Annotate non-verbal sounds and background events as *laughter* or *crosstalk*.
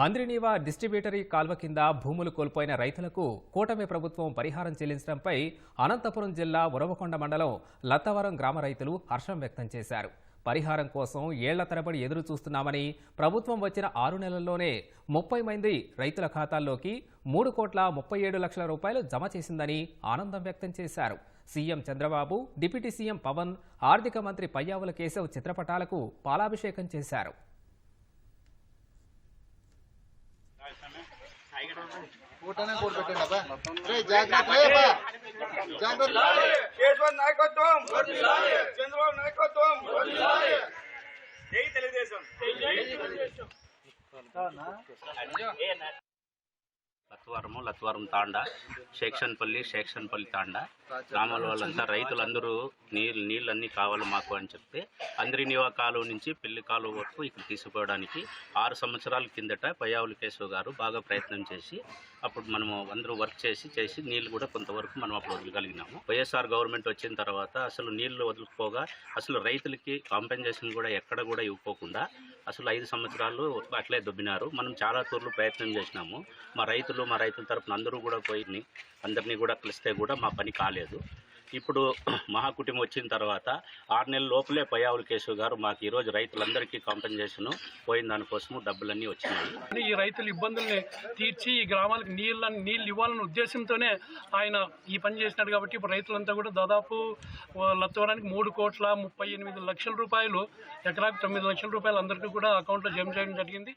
Handrineeva distributary కాల్వ కింద భూములు కోల్పోయిన రైతులకు కూటమి ప్రభుత్వం పరిహారం చెల్లించడంపై అనంతపురం జిల్లా ఉరవకొండ మండలం లత్తవరం గ్రామ రైతులు హర్షం వ్యక్తం చేశారు. పరిహారం కోసం ఏళ్ళ తరబడి ఎదురు చూస్తున్నామని ప్రభుత్వం వచ్చిన ఆరు నెలల్లోనే ముప్పై మంది రైతుల ఖాతాల్లోకి మూడు కోట్ల ముప్పై ఏడు లక్షల రూపాయలు జమ చేసిందని ఆనందం వ్యక్తం చేశారు. CM Chandrababu deputy CM Pawan ఆర్థిక మంత్రి పయ్యావుల కేశవ్ చిత్రపటాలకు పాలాభిషేకం చేశారు. ఊటనే కూడి పెట్టండి అబ్బా రే జాగ్రత్త లే అబ్బా జాగ్రత్త కేశవ నాయకత్వం చంద్రబాబు నాయకత్వం జై తెలుగుదేశం లత్వారము లత్వారం తాండా శేక్షన్పల్లి శేక్షన్పల్లి తాండా. గ్రామాల వాళ్ళంతా రైతులందరూ నీళ్ళు నీళ్ళన్నీ కావాలి మాకు అని చెప్తే అందరినివా కాలువ నుంచి పెళ్ళి కాలువ వరకు ఇక్కడ తీసుకుపోవడానికి ఆరు సంవత్సరాల కిందట పయావుల కేశవ్ గారు బాగా ప్రయత్నం చేసి అప్పుడు మనము అందరూ వర్క్ చేసి చేసి నీళ్ళు కూడా కొంతవరకు మనం అప్పుడు వదలగలిగినాము. వైఎస్ఆర్ గవర్నమెంట్ వచ్చిన తర్వాత అసలు నీళ్ళు వదులుకోగా అసలు రైతులకి కాంపెన్సేషన్ కూడా ఎక్కడ కూడా ఇవ్వకోకుండా అసలు ఐదు సంవత్సరాలు అట్లే దుబ్బినారు. మనం చాలా తూర్లు ప్రయత్నం చేసినాము. మా రైతులు మా రైతుల తరపున అందరూ కూడా పోయి అందరినీ కూడా కలిస్తే కూడా మా పని కాలేదు. ఇప్పుడు *clears throat* మహాకుటుంబం వచ్చిన తర్వాత ఆరు నెలల లోపలే పయావుల కేశవ్ గారు మాకు ఈరోజు రైతులందరికీ కాంపెన్సేషన్ పోయిన దానికోసము డబ్బులన్నీ వచ్చినాయి. ఈ రైతుల ఇబ్బందుల్ని తీర్చి ఈ గ్రామాలకు నీళ్ళని నీళ్ళు ఇవ్వాలనే ఉద్దేశంతోనే ఆయన ఈ పని చేసినాడు కాబట్టి ఇప్పుడు రైతులంతా కూడా దాదాపు లత్తవరానికి మూడు కోట్ల ముప్పై ఎనిమిది లక్షల రూపాయలు ఎకరాకు తొమ్మిది లక్షల రూపాయలు అందరికీ కూడా అకౌంట్లో జమ చేయడం జరిగింది.